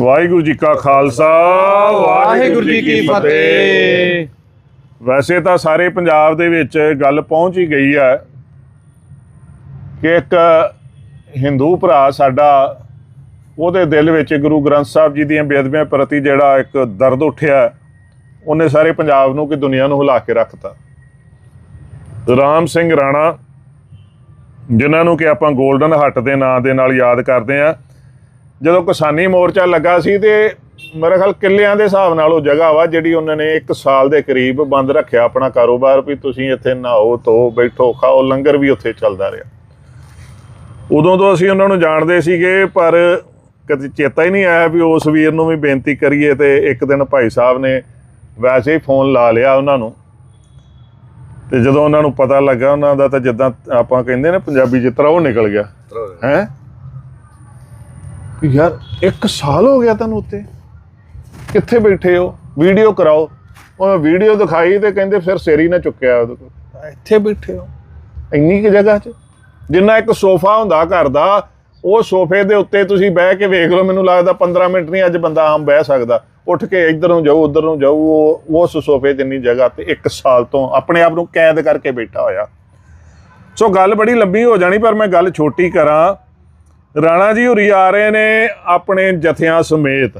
ਵਾਹਿਗੁਰੂ ਜੀ ਕਾ ਖਾਲਸਾ, ਵਾਹਿਗੁਰੂ ਜੀ ਕੀ ਫਤਿਹ। ਵੈਸੇ ਤਾਂ ਸਾਰੇ ਪੰਜਾਬ ਦੇ ਵਿੱਚ ਗੱਲ ਪਹੁੰਚ ਹੀ ਗਈ ਹੈ ਕਿ ਇੱਕ ਹਿੰਦੂ ਭਰਾ ਸਾਡਾ ਉਹਦੇ ਦਿਲ ਵਿੱਚ ਗੁਰੂ ਗ੍ਰੰਥ ਸਾਹਿਬ ਜੀ ਦੀਆਂ ਬੇਅਦਬੀਆਂ ਪ੍ਰਤੀ ਜਿਹੜਾ ਇੱਕ ਦਰਦ ਉੱਠਿਆ, ਉਹਨੇ ਸਾਰੇ ਪੰਜਾਬ ਨੂੰ ਕਿ ਦੁਨੀਆ ਨੂੰ ਹਿਲਾ ਕੇ ਰੱਖਤਾ। ਰਾਮ ਸਿੰਘ ਰਾਣਾ, ਜਿਨ੍ਹਾਂ ਨੂੰ ਕਿ ਆਪਾਂ 골ਡਨ ਹੱਟ ਦੇ ਨਾਂ ਦੇ ਨਾਲ ਯਾਦ ਕਰਦੇ ਆ ਜਦੋਂ ਕਿਸਾਨੀ ਮੋਰਚਾ ਲੱਗਾ ਸੀ ਤੇ ਮੇਰੇ ਖਿਆਲ ਕਿੱਲਿਆਂ ਦੇ ਹਿਸਾਬ ਨਾਲ ਉਹ ਜਗ੍ਹਾ ਵਾ ਜਿਹੜੀ ਉਹਨਾਂ ਨੇ 1 ਸਾਲ ਦੇ ਕਰੀਬ ਬੰਦ ਰੱਖਿਆ ਆਪਣਾ ਕਾਰੋਬਾਰ ਵੀ ਤੁਸੀਂ ਇੱਥੇ ਨਹਾਓ ਧੋ ਬੈਠੋ ਖਾਓ ਲੰਗਰ ਵੀ ਉੱਥੇ ਚੱਲਦਾ ਰਿਹਾ। ਉਦੋਂ ਤੋਂ ਅਸੀਂ ਉਹਨਾਂ ਨੂੰ ਜਾਣਦੇ ਸੀਗੇ ਪਰ ਕਦੇ ਚੇਤਾ ਹੀ ਨਹੀਂ ਆਇਆ ਵੀ ਉਸ ਵੀਰ ਨੂੰ ਵੀ ਬੇਨਤੀ ਕਰੀਏ ਤੇ ਇੱਕ ਦਿਨ ਭਾਈ ਸਾਹਿਬ ਨੇ ਵੈਸੇ ਹੀ ਫੋਨ ਲਾ ਲਿਆ ਉਹਨਾਂ ਨੂੰ। ਤੇ ਜਦੋਂ ਉਹਨਾਂ ਨੂੰ ਪਤਾ ਲੱਗਾ ਉਹਨਾਂ ਦਾ ਤਾਂ ਜਿੱਦਾਂ ਆਪਾਂ ਕਹਿੰਦੇ ਨੇ ਪੰਜਾਬੀ ਜਿਸ ਤਰ੍ਹਾਂ ਉਹ ਨਿਕਲ ਗਿਆ। ਹੈ? ਯਾਰ 1 ਸਾਲ ਹੋ ਗਿਆ ਤੈਨੂੰ ਉੱਤੇ ਕਿੱਥੇ ਬੈਠੇ ਹੋ? ਵੀਡੀਓ ਕਰਾਓ। ਉਹ ਵੀਡੀਓ ਦਿਖਾਈ ਤੇ ਕਹਿੰਦੇ ਫਿਰ ਸਿਰ ਨਾ ਚੁੱਕਿਆ ਉਹਦੇ ਕੋਲ। ਇੱਥੇ ਬੈਠੇ ਹੋ। ਇੰਨੀ ਕਿ ਜਗ੍ਹਾ 'ਚ? ਜਿੰਨਾ ਇੱਕ ਸੋਫਾ ਹੁੰਦਾ ਘਰ ਦਾ ਉਹ ਸੋਫੇ ਦੇ ਉੱਤੇ ਤੁਸੀਂ ਬਹਿ ਕੇ ਵੇਖ ਲਓ ਮੈਨੂੰ ਲੱਗਦਾ 15 ਮਿੰਟ ਨਹੀਂ ਅੱਜ ਬੰਦਾ ਆਮ ਬਹਿ ਸਕਦਾ। ਉੱਠ ਕੇ ਇੱਧਰ ਨੂੰ ਜਾਊ ਉੱਧਰ ਨੂੰ ਜਾਊ ਉਹ ਉਸ ਸੋਫੇ ਜਿੰਨੀ ਜਗ੍ਹਾ ਤੇ 1 ਸਾਲ ਤੋਂ ਆਪਣੇ ਆਪ ਨੂੰ ਕੈਦ ਕਰਕੇ ਬੈਠਾ ਹੋਇਆ। ਸੋ ਗੱਲ ਬੜੀ ਲੰਬੀ ਹੋ ਜਾਣੀ ਪਰ ਮੈਂ ਗੱਲ ਛੋਟੀ ਕਰਾਂ। ਰਾਣਾ ਜੀ ਹੁਰੀ ਆ ਰਹੇ ਨੇ ਆਪਣੇ ਜਥਿਆਂ ਸਮੇਤ।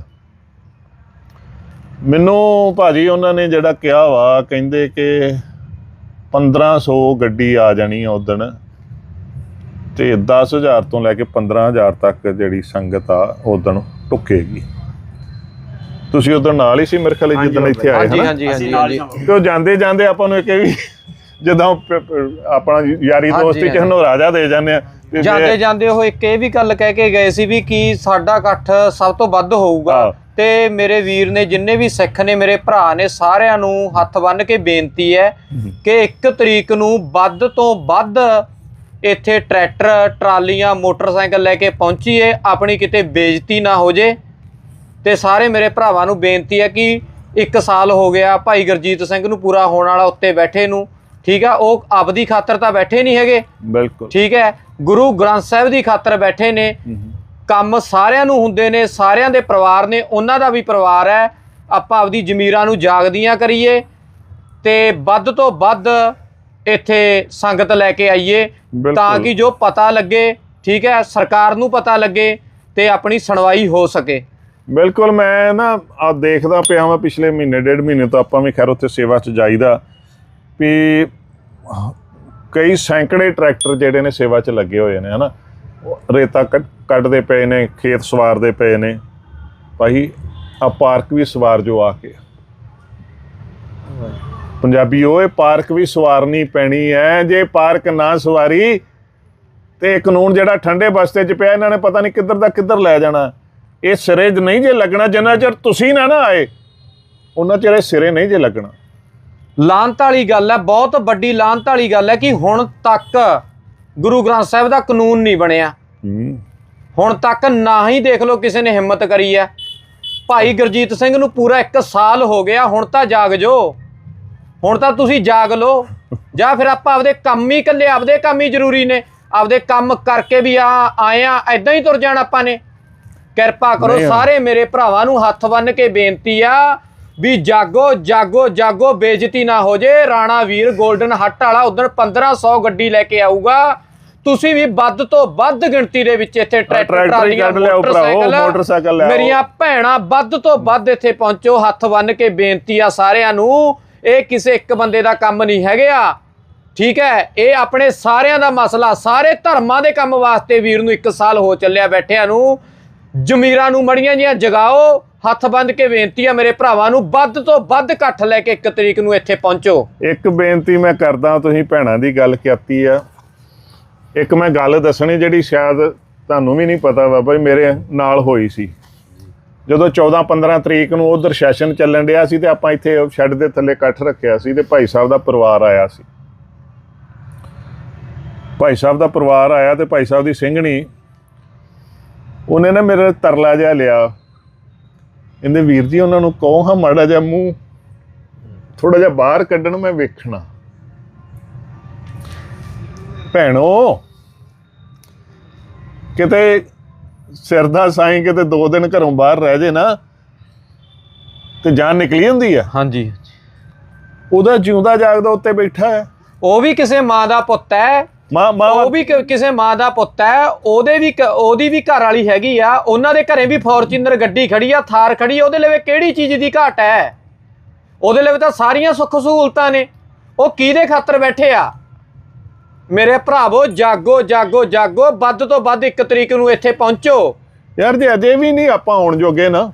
ਮੈਨੂੰ ਭਾਜੀ ਉਹਨਾਂ ਨੇ ਜਿਹੜਾ ਕਿਹਾ ਵਾ ਕਹਿੰਦੇ ਕਿ 1500 ਗੱਡੀ ਆ ਜਾਣੀ ਆ ਉਦਣ ਤੇ 10000 ਤੋਂ ਲੈ ਕੇ 15000 ਤੱਕ ਜਿਹੜੀ ਸੰਗਤ ਆ ਉਦਣ ਟੁੱਕੇਗੀ ਤੁਸੀਂ ਉਦੋਂ ਨਾਲ ਹੀ ਸੀ ਮੇਰੇ ਖਿਆਲ ਜਿੱਦਣ ਇੱਥੇ ਆਏ ਹਨਾ? ਹਾਂਜੀ ਹਾਂਜੀ ਹਾਂਜੀ। ਤੇ ਉਹ ਜਾਂਦੇ ਜਾਂਦੇ ਆਪਾਂ ਨੂੰ ਇੱਕ ਇਹ ਵੀ ਜਦੋਂ ਆਪਣਾ ਯਾਰੀ ਦੋਸਤੀ ਚ ਹਾਂਜੀ। ਹਨੋਰਾ ਜਾ ਦੇ ਜਾਂਦੇ ਆ। ਜਾਂਦੇ ਜਾਂਦੇ ਉਹ ਇੱਕ ਇਹ ਵੀ ਗੱਲ ਕਹਿ ਕੇ ਗਏ ਸੀ ਵੀ ਕੀ ਸਾਡਾ ਇਕੱਠ ਸਭ ਤੋਂ ਵੱਧ। ਹੋਊਗਾ। ਤੇ ਮੇਰੇ ਵੀਰ ਨੇ ਜਿੰਨੇ ਵੀ ਸਿੱਖ ਨੇ ਮੇਰੇ ਭਰਾ ਨੇ ਸਾਰਿਆਂ ਨੂੰ ਹੱਥ ਬੰਨ੍ਹ ਕੇ ਬੇਨਤੀ ਹੈ ਕਿ 1 ਤਰੀਕ ਨੂੰ ਵੱਧ ਤੋਂ ਵੱਧ ਇੱਥੇ ਟਰੈਕਟਰ ਟਰਾਲੀਆਂ ਮੋਟਰਸਾਈਕਲ ਲੈ ਕੇ ਪਹੁੰਚੀਏ ਆਪਣੀ ਕਿਤੇ ਬੇਇੱਜ਼ਤੀ ਨਾ ਹੋ ਜੇ। ਤੇ ਸਾਰੇ ਮੇਰੇ ਭਰਾਵਾਂ ਨੂੰ ਬੇਨਤੀ ਹੈ ਕਿ 1 ਸਾਲ ਹੋ ਗਿਆ ਭਾਈ ਗੁਰਜੀਤ ਸਿੰਘ ਨੂੰ ਪੂਰਾ ਹੋਣ ਵਾਲਾ ਉੱਤੇ ਬੈਠੇ ਨੂੰ। ਠੀਕ ਆ ਉਹ ਆਪਦੀ ਖਾਤਰ ਤਾਂ ਬੈਠੇ ਨਹੀਂ ਹੈਗੇ। ਬਿਲਕੁਲ। ਠੀਕ ਹੈ ਗੁਰੂ ਗ੍ਰੰਥ ਸਾਹਿਬ ਦੀ ਖਾਤਰ ਬੈਠੇ ਨੇ। ਕੰਮ ਸਾਰਿਆਂ ਨੂੰ ਹੁੰਦੇ ਨੇ ਸਾਰਿਆਂ ਦੇ ਪਰਿਵਾਰ ਨੇ ਉਹਨਾਂ ਦਾ ਵੀ ਪਰਿਵਾਰ ਹੈ। ਆਪਾਂ ਆਪਦੀ ਜ਼ਮੀਰਾਂ ਨੂੰ ਜਾਗਦੀਆਂ ਕਰੀਏ ਤੇ ਵੱਧ ਤੋਂ ਵੱਧ ਇੱਥੇ ਸੰਗਤ ਲੈ ਕੇ ਆਈਏ। ਤਾਂ ਕਿ ਜੋ ਪਤਾ ਲੱਗੇ ਠੀਕ ਹੈ ਸਰਕਾਰ ਨੂੰ ਪਤਾ ਲੱਗੇ ਤੇ ਆਪਣੀ ਸੁਣਵਾਈ ਹੋ ਸਕੇ। ਬਿਲਕੁਲ ਮੈਂ ਨਾ ਆ ਦੇਖਦਾ ਪਿਆ ਹਾਂ ਪਿਛਲੇ ਮਹੀਨੇ ਡੇਢ ਮਹੀਨੇ ਤੋਂ ਆਪਾਂ ਵੀ ਖੈਰ ਉੱਥੇ ਸੇਵਾ 'ਚ ਜਾਈਦਾ ਵੀ ਕਈ ਸੈਂਕੜੇ ਟਰੈਕਟਰ ਜਿਹੜੇ ਨੇ ਸੇਵਾ 'ਚ ਲੱਗੇ ਹੋਏ ਨੇ, ਹਨਾ? ਉਹ ਰੇਤਾ ਕੱਢ- ਕੱਢਦੇ ਪਏ ਨੇ, ਖੇਤ ਸਵਾਰਦੇ ਪਏ ਨੇ। ਭਾਈ, ਆ ਪਾਰਕ ਵੀ ਸਵਾਰ ਜੋ ਆ ਕੇ। ਪੰਜਾਬੀ, ਓਏ, ਪਾਰਕ ਵੀ ਸਵਾਰਨੀ ਪੈਣੀ ਹੈ ਜੇ ਪਾਰਕ ਨਾ ਸਵਾਰੀ, ਤੇ ਇਹ ਕਾਨੂੰਨ ਜਿਹੜਾ ਠੰਡੇ ਬਸਤੇ 'ਚ ਪਿਆ, ਇਹਨਾਂ ਨੇ ਪਤਾ ਨਹੀਂ ਕਿੱਧਰ ਦਾ ਕਿੱਧਰ ਲੈ ਜਾਣਾ। ਇਹ ਸਿਰੇ ਨਹੀਂ ਜੇ ਲੱਗਣਾ, ਜਿੰਨਾ ਚਿਰ ਤੁਸੀਂ ਨਾ ਨਾ ਆਏ, ਉਹਨਾਂ ਚਿਰ ਇਹ ਸਿਰੇ ਨਹੀਂ ਜੇ ਲੱਗਣਾ। ਲਾਂਤ ਵਾਲੀ ਗੱਲ ਹੈ ਬਹੁਤ ਵੱਡੀ ਲਾਂਤ ਵਾਲੀ ਗੱਲ ਹੈ ਕਿ ਹੁਣ ਤੱਕ ਗੁਰੂ ਗ੍ਰੰਥ ਸਾਹਿਬ ਦਾ ਕਾਨੂੰਨ ਨਹੀਂ ਬਣਿਆ। ਹੁਣ ਤੱਕ ਨਾ ਹੀ ਦੇਖ ਲਓ ਕਿਸੇ ਨੇ ਹਿੰਮਤ ਕਰੀ ਹੈ। ਭਾਈ ਗੁਰਜੀਤ ਸਿੰਘ ਨੂੰ ਪੂਰਾ 1 ਸਾਲ ਹੋ ਗਿਆ ਹੁਣ ਤਾਂ ਜਾਗ ਜੋ। ਹੁਣ ਤਾਂ ਤੁਸੀਂ ਜਾਗ ਲਓ। ਜਾਂ ਫਿਰ ਆਪਾਂ ਆਪਦੇ ਕੰਮ ਹੀ ਇਕੱਲੇ ਆਪਦੇ ਕੰਮ ਹੀ ਜ਼ਰੂਰੀ ਨੇ। ਆਪਦੇ ਕੰਮ ਕਰਕੇ ਵੀ ਆ ਆਏ ਆ ਐਦਾਂ ਹੀ ਤੁਰ ਜਾਣਾ ਆਪਾਂ ਨੇ। ਕਿਰਪਾ ਕਰੋ। ਸਾਰੇ ਮੇਰੇ ਭਰਾਵਾਂ ਨੂੰ ਹੱਥ ਬੰਨ ਕੇ ਬੇਨਤੀ ਆ ਵੀ ਜਾਗੋ ਜਾਗੋ ਜਾਗੋ ਬੇਇੱਜ਼ਤੀ ਨਾ ਹੋ ਜੇ। ਰਾਣਾ ਵੀਰ 골ਡਨ ਹੱਟ ਵਾਲਾ ਉਦੋਂ 1500 ਗੱਡੀ ਲੈ ਕੇ ਆਊਗਾ। ਤੁਸੀਂ ਵੀ ਵੱਧ ਤੋਂ ਵੱਧ ਗਿਣਤੀ ਦੇ ਵਿੱਚ ਇੱਥੇ ਟਰੈਕਟਰ ਟਰਾਲੀਆਂ ਮੋਟਰਸਾਈਕਲ। ਮੇਰੀਆਂ ਭੈਣਾਂ ਵੱਧ ਤੋਂ ਵੱਧ ਇੱਥੇ ਪਹੁੰਚੋ ਹੱਥ ਬੰਨ ਕੇ ਬੇਨਤੀ ਆ ਸਾਰਿਆਂ ਨੂੰ ਇਹ ਕਿਸੇ ਇੱਕ ਬੰਦੇ ਦਾ ਕੰਮ ਨਹੀਂ ਹੈਗਾ ਠੀਕ ਹੈ ਇਹ ਆਪਣੇ ਸਾਰਿਆਂ ਦਾ ਮਸਲਾ ਸਾਰੇ ਧਰਮਾਂ ਦੇ ਕੰਮ ਵਾਸਤੇ ਵੀਰ ਨੂੰ 1 ਸਾਲ ਹੋ ਚੱਲਿਆ ਬੈਠਿਆਂ ਨੂੰ। ਜ਼ਮੀਰਾਂ ਨੂੰ ਮੜੀਆਂ ਜੀਆਂ ਜਗਾਓ, ਹੱਥ ਬੰਦ ਕੇ ਬੇਨਤੀ ਆ ਮੇਰੇ ਭਰਾਵਾਂ ਨੂੰ, ਵੱਧ ਤੋਂ ਵੱਧ ਇਕੱਠ ਲੈ ਕੇ 1 ਤਰੀਕ ਨੂੰ ਇੱਥੇ ਪਹੁੰਚੋ। ਇੱਕ ਬੇਨਤੀ ਮੈਂ ਕਰਦਾ ਤੁਸੀਂ ਭੈਣਾਂ ਦੀ ਗੱਲ ਕੀਤੀ ਆ। ਇੱਕ ਮੈਂ ਗੱਲ ਦੱਸਣੀ ਜਿਹੜੀ ਸ਼ਾਇਦ ਤੁਹਾਨੂੰ ਵੀ ਨਹੀਂ ਪਤਾ ਬਾਬਾ ਜੀ ਮੇਰੇ ਨਾਲ ਹੋਈ ਸੀ। ਜਦੋਂ 14 15 ਤਰੀਕ ਨੂੰ ਉਧਰ ਸੈਸ਼ਨ ਚੱਲਣ ਰਿਹਾ ਸੀ ਤੇ ਆਪਾਂ ਇੱਥੇ ਸ਼ੈੱਡ ਦੇ ਥੱਲੇ ਇਕੱਠ ਰੱਖਿਆ ਸੀ ਤੇ ਭਾਈ ਸਾਹਿਬ ਦਾ ਪਰਿਵਾਰ ਆਇਆ ਸੀ। ਭਾਈ ਸਾਹਿਬ ਦਾ ਪਰਿਵਾਰ ਆਇਆ ਤੇ ਭਾਈ ਸਾਹਿਬ ਦੀ ਸਿੰਘਣੀ ਉਹਨੇ ਨਾ ਮੇਰੇ ਤਰਲਾ ਜਿਹਾ ਲਿਆ। ਕਹਿੰਦੇ ਵੀਰ ਜੀ ਉਹਨਾਂ ਨੂੰ ਕਹੋ ਹਾਂ ਮਾੜਾ ਜਿਹਾ ਮੂੰਹ। ਥੋੜਾ ਜਿਹਾ ਬਾਹਰ ਕੱਢਣ ਮੈਂ ਵੇਖਣਾ। ਭੈਣੋ ਕਿਤੇ ਸਿਰ ਦਾ ਸਾਈਂ ਕਿਤੇ ਦੋ ਦਿਨ ਘਰੋਂ ਬਾਹਰ ਰਹਿ ਜੇ ਨਾ ਤੇ ਜਾਨ ਨਿਕਲੀ ਹੁੰਦੀ ਆ। ਹਾਂਜੀ। ਉਹਦਾ ਜਿਉਂਦਾ ਜਾਗਦਾ ਉੱਤੇ ਬੈਠਾ ਹੈ। ਉਹ ਵੀ ਕਿਸੇ ਮਾਂ ਦਾ ਪੁੱਤ ਹੈ। ਮਾਂ ਮਾਂ ਉਹ ਵੀ ਕਿ- ਕਿਸੇ ਮਾਂ ਦਾ ਪੁੱਤ ਹੈ ਉਹਦੇ ਵੀ ਕ- ਉਹਦੀ ਵੀ ਘਰ ਵਾਲੀ ਹੈਗੀ ਆ ਉਹਨਾਂ ਦੇ ਘਰੇ ਵੀ ਫੋਰਚੂਨਰ ਗੱਡੀ ਖੜੀ ਆ ਥਾਰ ਖੜੀ ਆ ਉਹਦੇ ਲਈ ਕਿਹੜੀ ਚੀਜ਼ ਦੀ ਘਾਟ ਹੈ? ਉਹਦੇ ਲਈ ਤਾਂ ਸਾਰੀਆਂ ਸੁੱਖ ਸਹੂਲਤਾਂ ਨੇ। ਉਹ ਕਿਹਦੇ ਖਾਤਰ ਬੈਠੇ ਆ? ਮੇਰੇ ਭਰਾਵੋ ਜਾਗੋ ਜਾਗੋ ਜਾਗੋ ਵੱਧ ਤੋਂ ਵੱਧ ਇੱਕ ਤਰੀਕ ਨੂੰ ਇੱਥੇ ਪਹੁੰਚੋ। ਯਾਰ ਜੇ ਅਜੇ ਵੀ ਨਹੀਂ ਆਪਾਂ ਆਉਣ ਜੋਗੇ ਨਾ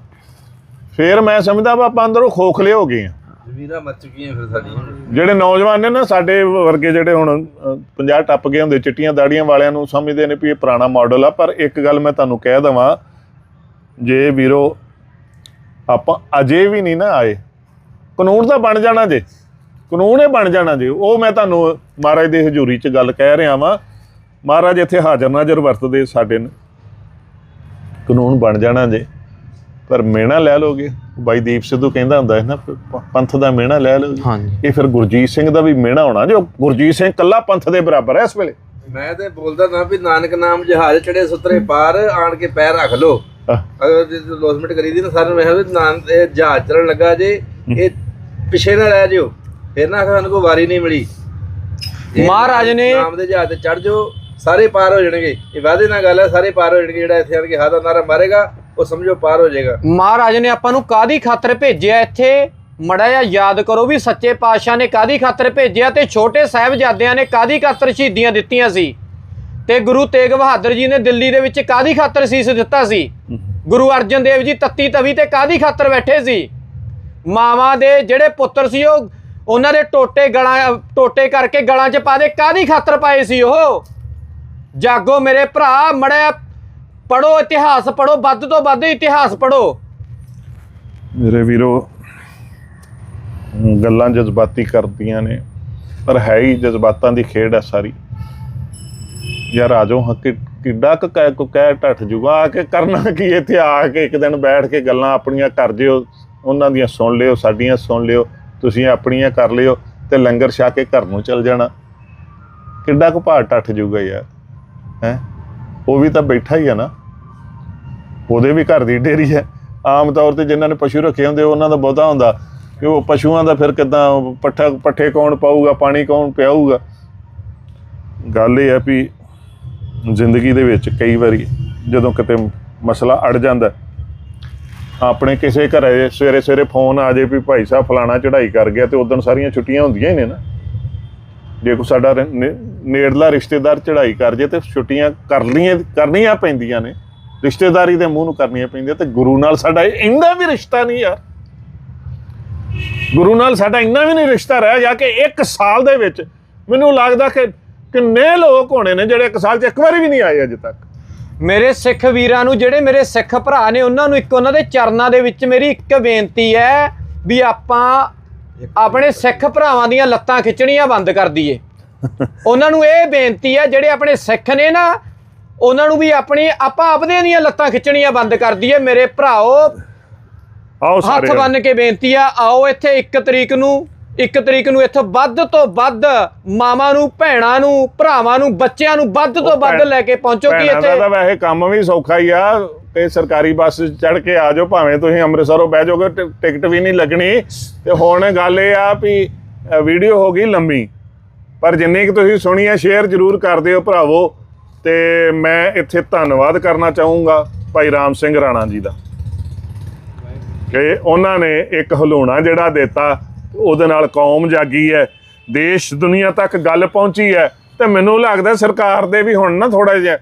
ਫੇਰ ਮੈਂ ਸਮਝਦਾ ਵਾ ਆਪਾਂ ਅੰਦਰੋਂ ਖੋਖਲੇ ਹੋ ਗਏ ਆ। ਜ਼ਮੀਰਾਂ ਮੱਚ ਚੁੱਕੀਆਂ ਫਿਰ ਸਾਡੀਆਂ। ਜਿਹੜੇ ਨੌਜਵਾਨ ਨੇ ਨਾ ਸਾਡੇ ਵਰਗੇ ਜਿਹੜੇ ਹੁਣ ਅ, 50 ਟੱਪ ਗਏ ਹੁੰਦੇ ਚਿੱਟੀਆਂ ਦਾੜੀਆਂ ਵਾਲਿਆਂ ਨੂੰ ਸਮਝਦੇ ਨੇ ਵੀ ਇਹ ਪੁਰਾਣਾ ਮਾਡਲ ਆ। ਪਰ ਇੱਕ ਗੱਲ ਮੈਂ ਤੁਹਾਨੂੰ ਕਹਿ ਦਵਾਂ ਜੇ ਵੀਰੋ ਆਪਾਂ ਅਜੇ ਵੀ ਨਹੀਂ ਨਾ ਆਏ। ਕਾਨੂੰਨ ਤਾਂ ਬਣ ਜਾਣਾ ਜੇ। ਕਾਨੂੰਨ ਇਹ ਬਣ ਜਾਣਾ ਜੇ। ਉਹ ਮੈਂ ਤੁਹਾਨੂੰ ਮਹਾਰਾਜ ਦੀ ਹਜ਼ੂਰੀ 'ਚ ਗੱਲ ਕਹਿ ਰਿਹਾ ਵਾਂ। ਮਹਾਰਾਜ ਇੱਥੇ ਹਾਜ਼ਰ ਨਾਜ਼ਰ ਵਰਤਦੇ ਸਾਡੇ ਨੇ ਕਾਨੂੰਨ ਬਣ ਜਾਣਾ ਜੇ। ਪਰ ਮਿਹਣਾ ਲੈ ਲੋਗੇ ਬਾਈ ਦੀਪ ਸਿੱਧੂ ਕਹਿੰਦਾ ਹੁੰਦਾ ਹੈ ਨਾ ਪੰਥ ਦਾ ਮਿਹਣਾ ਲੈ ਲੋਗੇ ਹਾਂਜੀ। ਇਹ ਫਿਰ ਗੁਰਜੀਤ ਸਿੰਘ ਦਾ ਵੀ ਮਿਹਣਾ ਹੋਣਾ ਜੋ। ਗੁਰਜੀਤ ਸਿੰਘ ਕੱਲਾ ਪੰਥ ਦੇ ਬਰਾਬਰ ਹੈ ਇਸ ਵੇਲੇ। ਮੈਂ ਤੇ ਬੋਲਦਾ ਨਾ ਵੀ ਨਾਨਕ ਨਾਮ ਜਹਾਜ਼ ਚੜੇ ਸੁਤਰੇ ਪਾਰ ਆਣ ਕੇ ਪੈਰ ਰੱਖ ਲੋ ਅਗਰ ਜੇ ਲੋਸਮੈਂਟ ਕਰੀਦੀ ਨਾ ਸਾਰਿਆਂ ਨੂੰ ਇਹ ਵੀ ਨਾਨ ਇਹ ਜਹਾਜ਼ ਚੱਲਣ ਲੱਗਾ ਜੇ ਇਹ ਪਿਛੇ ਨਾ ਰਹਿ ਜਿਓ। ਫਿਰ ਨਾ ਸਾਨੂੰ ਕੋਈ ਵਾਰੀ ਨਹੀਂ ਮਿਲੀ। ਮਹਾਰਾਜ ਨੇ- ਨਾਮ ਦੇ ਜਹਾਜ਼ ਤੇ ਚੜ ਜਾਓ ਸਾਰੇ ਪਾਰ ਹੋ ਜਾਣਗੇ। ਇਹ ਵਾਅਦੇ ਨਾਲ ਗੱਲ ਹੈ ਸਾਰੇ ਪਾਰ ਹੋ ਜਾਣਗੇ। ਜਿਹੜਾ ਇੱਥੇ ਆਣ ਕੇ ਹਾਦਾ ਨਾਰਾ ਮਾਰੇਗਾ ਉਹ ਸਮਝੋ ਪਾਰ ਹੋ ਜਾਏਗਾ। ਮਹਾਰਾਜ ਨੇ ਆਪਾਂ ਨੂੰ ਕਾਦੀ ਖਾਤਰ ਭੇਜਿਆ ਇੱਥੇ? ਮੜਾ ਜਿਹਾ ਯਾਦ ਕਰੋ ਵੀ ਸੱਚੇ ਪਾਤਸ਼ਾਹ ਨੇ ਕਾਦੀ ਖਾਤਰ ਭੇਜਿਆ ਤੇ ਛੋਟੇ ਸਾਹਿਬਜ਼ਾਦਿਆਂ ਨੇ ਕਾਦੀ ਖਾਤਰ ਸ਼ਹੀਦੀਆਂ ਦਿੱਤੀਆਂ ਸੀ? ਤੇ ਗੁਰੂ ਤੇਗ ਬਹਾਦਰ ਜੀ ਨੇ ਦਿੱਲੀ ਦੇ ਵਿੱਚ ਕਾਦੀ ਖਾਤਰ ਸੀਸ ਦਿੱਤਾ ਸੀ? ਗੁਰੂ ਅਰਜਨ ਦੇਵ ਜੀ ਤੱਤੀ ਤਵੀ ਤੇ ਕਾਦੀ ਖਾਤਰ ਬੈਠੇ ਸੀ? ਮਾਵਾਂ ਦੇ ਜਿਹੜੇ ਪੁੱਤਰ ਸੀ ਉਹ, ਉਹਨਾਂ ਦੇ ਟੋਟੇ ਗਲਾਂ, ਟੋਟੇ ਕਰਕੇ ਗਲਾਂ 'ਚ ਪਾ ਦੇ ਕਾਦੀ ਖਾਤਰ ਪਾਏ ਸੀ ਉਹ? ਜਾਗੋ ਮੇਰੇ ਭਰਾ ਮੜਿਆ ਪੜੋ ਇਤਿਹਾਸ ਪੜੋ ਵੱਧ ਤੋਂ ਵੱਧ ਇਤਿਹਾਸ ਪੜੋ ਮੇਰੇ ਵੀਰੋ, ਗੱਲਾਂ ਜਜ਼ਬਾਤੀ ਕਰਦੀਆਂ ਨੇ, ਪਰ ਹੈ ਹੀ ਜਜ਼ਬਾਤਾਂ ਦੀ ਖੇਡ ਹੈ ਸਾਰੀ। ਯਾਰ ਆਜੋ ਹੱਕ ਕਿੱਡਾ ਕੁ ਕਹਿ, ਕੋ ਕਹਿ ਟੱਟ ਜੂਗਾ, ਆ ਕੇ ਕਰਨਾ ਕੀ ਇੱਥੇ, ਆ ਕੇ ਇੱਕ ਦਿਨ ਬੈਠ ਕੇ ਗੱਲਾਂ ਆਪਣੀਆਂ ਕਰ ਜਿਓ, ਉਹਨਾਂ ਦੀਆਂ ਸੁਣ ਲਿਓ, ਸਾਡੀਆਂ ਸੁਣ ਲਿਓ, ਤੁਸੀਂ ਆਪਣੀਆਂ ਕਰ ਲਿਓ, ਤੇ ਲੰਗਰ ਛਾ ਕੇ ਘਰ ਨੂੰ ਚਲ ਜਾਣਾ। ਕਿੱਡਾ ਕੁ ਭਾਰ ਟੱਟ ਜੂਗਾ ਯਾਰ, ਹੈ? ਉਹ ਵੀ ਤਾਂ ਬੈਠਾ ਹੀ ਆ ਨਾ। ਉਹਦੇ ਵੀ ਘਰ ਦੀ ਢੇਰੀ ਹੈ। ਆਮ ਤੌਰ ਤੇ ਜਿਨ੍ਹਾਂ ਨੇ ਪਸ਼ੂ ਰੱਖੇ ਹੁੰਦੇ, ਉਹਨਾਂ ਦਾ ਬਹੁਤਾ ਹੁੰਦਾ। ਕਿ ਉਹ ਪਸ਼ੂਆਂ ਦਾ ਫਿਰ ਕਿਦਾਂ? ਪੱਠਾ, ਪੱਠੇ ਕੌਣ ਪਾਊਗਾ? ਪਾਣੀ ਕੌਣ ਪਿਆਊਗਾ? ਗੱਲ ਇਹ ਹੈ ਵੀ ਜ਼ਿੰਦਗੀ ਦੇ ਵਿੱਚ ਕਈ ਵਾਰੀ ਜਦੋਂ ਕਿਤੇ ਮਸਲਾ ਅੜ ਜਾਂਦਾ, ਆਪਣੇ ਕਿਸੇ ਘਰੇ ਸਵੇਰੇ ਸਵੇਰੇ ਫੋਨ ਆ ਜੇ ਵੀ ਭਾਈ ਸਾਹਿਬ ਫਲਾਣਾ ਚੜ੍ਹਾਈ ਕਰ ਗਿਆ ਤੇ ਉਦੋਂ ਸਾਰੀਆਂ ਛੁੱਟੀਆਂ ਹੁੰਦੀਆਂ ਹੀ ਨੇ ਨਾ। ਜੇ ਕੋਈ ਸਾਡਾ ਨੇੜਲਾ ਰਿਸ਼ਤੇਦਾਰ ਚੜ੍ਹਾਈ ਕਰ ਜੇ ਤੇ ਛੁੱਟੀਆਂ ਕਰਨੀਆਂ ਕਰਨੀਆਂ ਪੈਂਦੀਆਂ ਨੇ। ਰਿਸ਼ਤੇਦਾਰੀ ਦੇ ਮੂੰਹ ਨੂੰ ਕਰਨੀਆਂ ਪੈਂਦੀਆਂ ਤੇ ਗੁਰੂ ਨਾਲ ਸਾਡਾ ਇੰਨਾ ਵੀ ਰਿਸ਼ਤਾ ਨਹੀਂ ਯਾਰ। ਗੁਰੂ ਨਾਲ ਸਾਡਾ ਇੰਨਾ ਵੀ ਨਹੀਂ ਰਿਸ਼ਤਾ ਰਹਿ ਗਿਆ ਕਿ ਇੱਕ ਸਾਲ ਦੇ ਵਿੱਚ ਮੈਨੂੰ ਲੱਗਦਾ ਕਿ ਕਿੰਨੇ ਲੋਕ ਹੋਣੇ ਨੇ ਜਿਹੜੇ ਇੱਕ ਸਾਲ 'ਚ ਇੱਕ ਵਾਰੀ ਵੀ ਨਹੀਂ ਆਏ ਅਜੇ ਤੱਕ। ਮੇਰੇ ਸਿੱਖ ਵੀਰਾਂ ਨੂੰ, ਜਿਹੜੇ ਮੇਰੇ ਸਿੱਖ ਭਰਾ ਨੇ, ਉਹਨਾਂ ਨੂੰ ਇੱਕ ਉਹਨਾਂ ਦੇ ਚਰਨਾਂ ਦੇ ਵਿੱਚ ਮੇਰੀ ਇੱਕ ਬੇਨਤੀ ਹੈ ਵੀ ਆਪਾਂ ਆਪਣੇ ਸਿੱਖ ਭਰਾਵਾਂ ਦੀਆਂ ਲੱਤਾਂ ਖਿੱਚਣੀਆਂ ਬੰਦ ਕਰ ਦਈਏ। ਉਹਨਾਂ ਨੂੰ ਇਹ ਬੇਨਤੀ ਹੈ ਜਿਹੜੇ ਆਪਣੇ ਸਿੱਖ ਨੇ ਨਾ ਉਹਨਾਂ ਨੂੰ ਵੀ ਆਪਣੀ ਆਪਾਂ ਆਪਦੇ ਦੀਆਂ ਲੱਤਾਂ ਖਿੱਚਣੀਆਂ ਬੰਦ ਕਰ ਦਈਏ। ਮੇਰੇ ਭਰਾਓ ਆਓ ਹੱਥ ਸਾਰੇ ਬੰਨ ਕੇ ਬੇਨਤੀ ਆ ਆਓ ਇੱਥੇ 1 ਤਰੀਕ ਨੂੰ 1 ਤਰੀਕ ਨੂੰ ਇੱਥੇ ਵੱਧ ਤੋਂ ਵੱਧ ਮਾਵਾਂ ਨੂੰ ਭੈਣਾਂ ਨੂੰ ਭਰਾਵਾਂ ਨੂੰ ਬੱਚਿਆਂ ਨੂੰ ਵੱਧ ਤੋਂ ਵੱਧ ਲੈ ਕੇ ਪਹੁੰਚੋ ਕਿ ਦਾ ਇੱਥੇ ਵੈਸੇ ਕੰਮ ਵੀ ਸੌਖਾ ਹੀ ਆ। ਤੇ ਸਰਕਾਰੀ ਬੱਸ ਚੜ ਕੇ ਆ ਜਾਓ, ਭਾਵੇਂ ਤੁਸੀਂ ਅੰਮ੍ਰਿਤਸਰੋਂ ਬਹਿ ਜਾਓਗੇ, ਟਿ- ਟਿਕਟ ਵੀ ਨਹੀਂ ਲੱਗਣੀ। ਤੇ ਹੁਣ ਗੱਲ ਇਹ ਆ ਵੀ ਵੀਡੀਓ ਹੋ ਗਈ ਲੰਮੀ। ਪਰ ਜਿੰਨੀ ਕਿ ਤੁਸੀਂ ਸੁਣੀ ਹੈ ਸ਼ੇਅਰ ਜ਼ਰੂਰ ਕਰ ਦਿਓ ਭਰਾਵੋ। ਤੇ ਮੈਂ ਇੱਥੇ ਧੰਨਵਾਦ ਕਰਨਾ ਚਾਹੂੰਗਾ ਭਾਈ ਰਾਮ ਸਿੰਘ ਰਾਣਾ ਜੀ ਦਾ। ਕਿ ਉਹਨਾਂ ਨੇ ਇੱਕ ਹਲੂਣਾ ਜਿਹੜਾ ਦਿੱਤਾ, ਉਹਦੇ ਨਾਲ ਕੌਮ ਜਾਗੀ ਹੈ, ਦੇਸ਼, ਦੁਨੀਆ ਤੱਕ ਗੱਲ ਪਹੁੰਚੀ ਹੈ। ਤੇ ਮੈਨੂੰ ਲੱਗਦਾ ਸਰਕਾਰ ਦੇ ਵੀ ਹੁਣ ਨਾ ਥੋੜਾ ਜਿਹਾ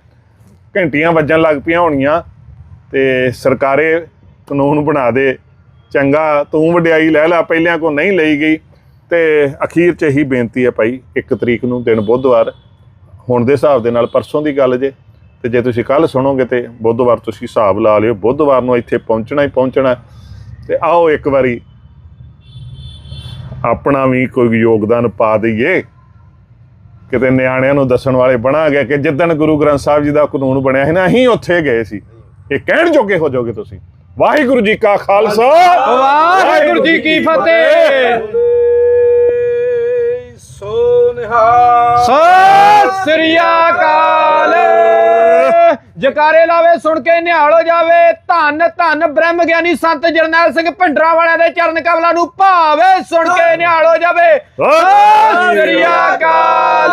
ਘੰਟੀਆਂ ਵੱਜਣ ਲੱਗ ਪਈਆਂ ਹੋਣੀਆਂ। ਤੇ ਸਰਕਾਰੇ ਕਾਨੂੰਨ ਬਣਾ ਦੇ। ਚੰਗਾ, ਤੂੰ ਵਡਿਆਈ ਲੈ ਲੈ, ਪਹਿਲਿਆਂ ਕੋ ਨਹੀਂ ਲਈ ਗਈ। ਤੇ ਅਖੀਰ 'ਚ ਇਹੀ ਬੇਨਤੀ ਹੈ ਭਾਈ, ਇੱਕ ਤਰੀਕ ਨੂੰ ਦਿਨ ਬੁੱਧਵਾਰ, ਹੁਣ ਦੇ ਹਿਸਾਬ ਦੇ ਨਾਲ ਪਰਸੋਂ ਦੀ ਗੱਲ ਜੇ। ਤੇ ਜੇ ਤੁਸੀਂ ਕੱਲ ਸੁਣੋਗੇ ਤੇ ਬੁੱਧਵਾਰ ਤੁਸੀਂ ਹਿਸਾਬ ਲਾ ਲਿਓ, ਬੁੱਧਵਾਰ ਨੂੰ ਇੱਥੇ ਪਹੁੰਚਣਾ ਹੀ ਪਹੁੰਚਣਾ। ਤੇ ਆਓ ਇੱਕ ਵਾਰੀ, ਆਪਣਾ ਵੀ ਕੋਈ ਯੋਗਦਾਨ ਪਾ ਦਈਏ। ਕਿਤੇ ਨਿਆਣਿਆਂ ਨੂੰ ਦੱਸਣ ਵਾਲੇ ਬਣਾ ਗਿਆ ਕਿ ਜਿੱਦਣ ਗੁਰੂ ਗ੍ਰੰਥ ਸਾਹਿਬ ਜੀ ਦਾ ਕਾਨੂੰਨ ਬਣਿਆ ਸੀ ਨਾ, ਅਸੀਂ ਉੱਥੇ ਗਏ ਸੀ। ਇਹ ਕਹਿਣ ਜੋਗੇ ਹੋ ਜਾਓਗੇ ਤੁਸੀਂ। ਵਾਹਿਗੁਰੂ ਜੀ ਕਾ ਖਾਲਸਾ। ਵਾਹਿਗੁਰੂ ਜੀ ਕੀ ਫਤਿਹ। ਸੋ ਨਿਹਾਲ। ਸਤਿ ਸ੍ਰੀ ਅਕਾਲ। ਜਕਾਰੇ ਲਾਵੇ ਸੁਣ ਕੇ ਨਿਹਾਲ ਹੋ ਜਾਵੇ। ਧੰਨ ਧੰਨ ਬ੍ਰਹਮ ਗਿਆਨੀ ਸੰਤ ਜਰਨੈਲ ਸਿੰਘ ਭਿੰਡਰਾ ਵਾਲਿਆਂ ਦੇ ਚਰਨ ਕਮਲਾਂ ਨੂੰ ਭਾਵੇ ਸੁਣ ਕੇ ਨਿਹਾਲ ਹੋ ਜਾਵੇ। ਸਤਿ ਸ੍ਰੀ ਅਕਾਲ।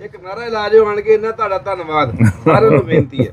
ਇੱਕ ਨਾਰਾ ਇਲਾਜੋ ਆਣ ਕੇ ਇਹਨਾਂ ਤੁਹਾਡਾ ਧੰਨਵਾਦ। ਸਾਰਿਆਂ ਨੂੰ ਬੇਨਤੀ ਹੈ।